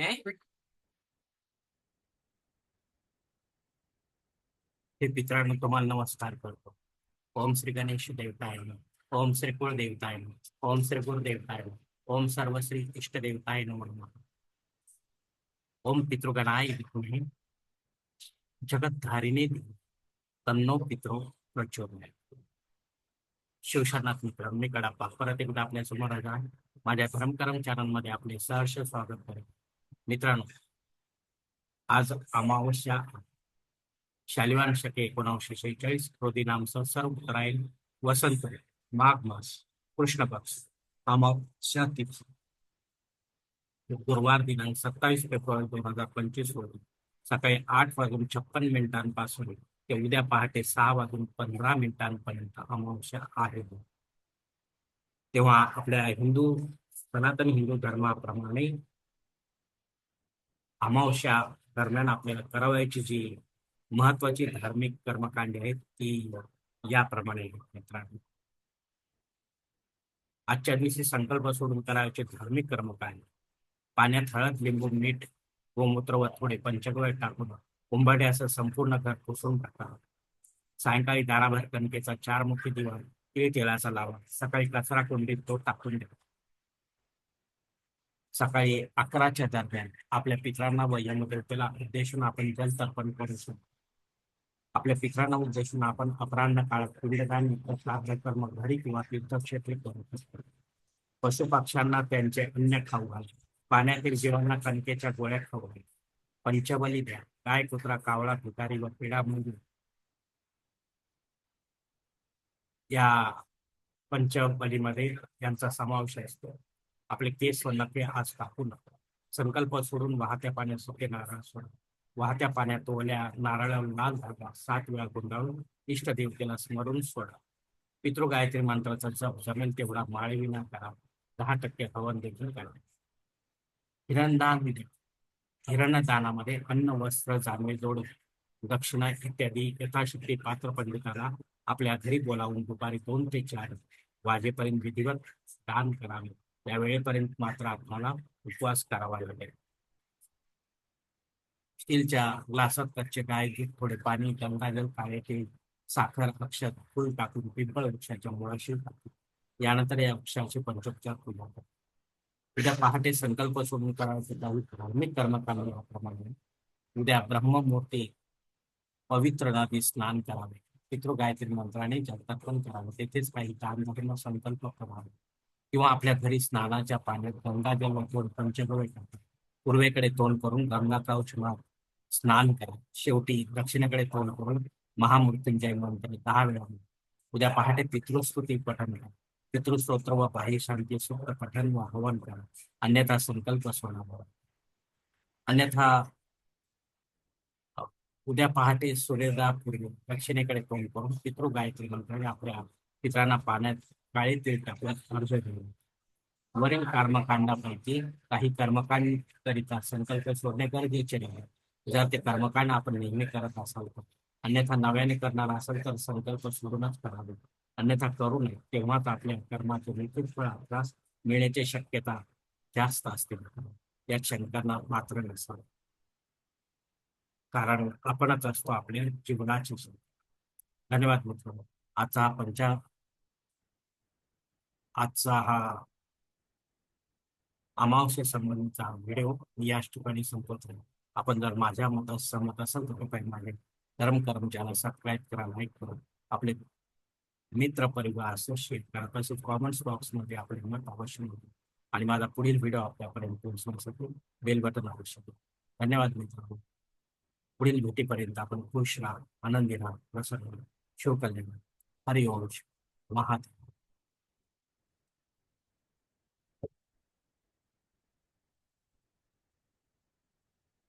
हे पितरांनो, तुम्हाला नमस्कार करतो ओम श्री गणेश देवताय नमः. ओम श्री कुळ देवताय नमः. ओम श्री गुरु देवताय नमः. ओम सर्व श्री इष्ट देवताय नमो ओम पितृगणाय विद्महे जगतधारिणे तन्नो पितृ प्रचोदयात शिवशरणात मित्र मी कडापा परत एकदा आपल्या समोर आहे. माझ्या परमकरम चॅनल मध्ये आपले सहर्ष स्वागत करेन मित्रांनो आज अमावस्या शालिवान शके एकोणीसशे शेहेचाळीस रोजी नाम सर्व उत्तरायण वसंत माघ मास कृष्ण पक्ष अमावस्या तिथी. गुरुवार दिनांक सत्तावीस फेब्रुवारी दोन हजार पंचवीस रोजी सकाळी आठ वाजून छप्पन मिनिटांपासून ते उद्या पहाटे सहा वाजून पंधरा मिनिटांपर्यंत अमावस्या आहे. तेव्हा आपल्या हिंदू सनातन हिंदू धर्माप्रमाणे अमावस्या दरम्यान आपल्याला करावयाची जी महत्वाची धार्मिक कर्मकांडे आहेत ती याप्रमाणे मित्रांनो. आजच्या दिवशी संकल्प सोडून करावयाचे धार्मिक कर्मकांड. पाण्यात हळद लिंबू मीठ गोमूत्र व थोडे पंचगव्य टाकून कुंभाडे असं संपूर्ण घर पुसून टाका. सायंकाळी दाराभर कणकेचा चार मुखी दिवा तीळ तेलाचा लावा सकाळी कचरा कुंडीत तो टाकून द्या. सकाळी अकराच्या दरम्यान आपल्या पितरांना व यमदेवतेला उद्देशून आपण जल तर्पण करू शकतो आपल्या पितरांना उद्देशून आपण अपराह्न काळात पिंडदान श्राद्ध कर्म घरी किंवा तीर्थक्षेत्री करू शकतो पशुपक्ष्यांना त्यांचे अन्न खाऊ घाल पाण्यातील जीवांना कणकेच्या गोळ्या खाऊ घाल पंचबली द्या गाय कुत्रा कावळा भिकारी व पिढा मुंगी या पंचबलीमध्ये यांचा समावेश असतो. आपले केस व नखे आज कापू नका. संकल्प सोडून वाहत्या पाण्यात सुके नारळ सोडा. वाहत्या पाण्यात ओल्या नारळावर लाल धागा सात वेळा गुंडाळून इष्ट देवतेला स्मरून सोडा. पितृ गायत्री मंत्राचा जप जमेल तेवढा माळविना करा. दहा टक्के हवन देखील करा. हिरणदान हिरणदानामध्ये अन्न वस्त्र जानवे जोड दक्षिणा इत्यादी यथाशक्ती पात्र पंडिताला आपल्या घरी बोलावून दुपारी दोन ते चार वाजेपर्यंत विधिवत दान करावे. त्यावेळेपर्यंत मात्र आपल्याला उपवास करावा लागेल. स्टीलच्या ग्लासात कच्चे गाय घेत थोडे पाणी गंगाजल काळे तेल साखर अक्षत फुल टाकून पिंपळ वृक्षाच्या मुळाशी टाकून यानंतर या वृक्षाचे पंचोपचार पूजा करा. उद्या पहाटे संकल्प सोडून करायचे काही धार्मिक कर्मकांडाप्रमाणे उद्या ब्रह्ममूर्ती पवित्र नदी स्नान करावे. पितृ गायत्री मंत्राने जलतर्पण करावे. तेथेच काही दान धर्म संकल्प करावे किंवा आपल्या घरी स्नानाच्या पाण्यात गंगाजल जल थोडं पंचगव्य टाका. पूर्वेकडे तोंड करून गंगाकाव स्नान करा. शेवटी दक्षिणेकडे तोंड करून महामृत्युंजय मंत्र दहा वेळा उद्या पहाटे पितृस्तुती पठण करा. पितृस्तोत्र व बाह्य शांती सूक्त पठण व हवन करा. अन्यथा संकल्प सोडावा अन्यथा उद्या पहाटे सूर्योदयापूर्वी दक्षिणेकडे तोंड करून पितृ गायत्री मंत्राने आपल्या पितरांना पाण्यात काळे तेल टाकण्यात अर्ज घेऊन. वरील कर्मकांडापैकी काही कर्मकांड करिता संकल्प सोडणे गरजेचे नाही. जर ते कर्मकांड आपण नेहमी करत असाल तर. अन्यथा नव्याने करणार असेल तर संकल्प सोडूनच करावे. अन्यथा करू नये तेव्हाच आपल्या कर्माचे निश्चित फळ आपल्यास मिळण्याची शक्यता जास्त असते. यात शंकरना मात्र नसावं कारण आपणच असतो आपल्या जीवनाची. धन्यवाद मित्र आजचा पंचा आजचा हा अमावस्ये संबंधीचा व्हिडिओ मी याच ठिकाणी संपवतो. आपण जर माझ्या मतात सहमत असाल तर कृपया माझे धर्म कर्मचाऱ्याला सबस्क्राईब करा लाईक करा. आपले मित्र परिवार असोसिएट करा तसेच कॉमेंट्स बॉक्समध्ये आपले मत अवश्य नोंदवा. आणि माझा पुढील व्हिडिओ आपल्यापर्यंत पोहोचण्यासाठी बेल बटन आवश्यक आहे. धन्यवाद मित्रांनो. पुढील भेटीपर्यंत आपण खुश राहा आनंदी राहा. प्रसन्न शिवकल्याण हरिओंश महादेव.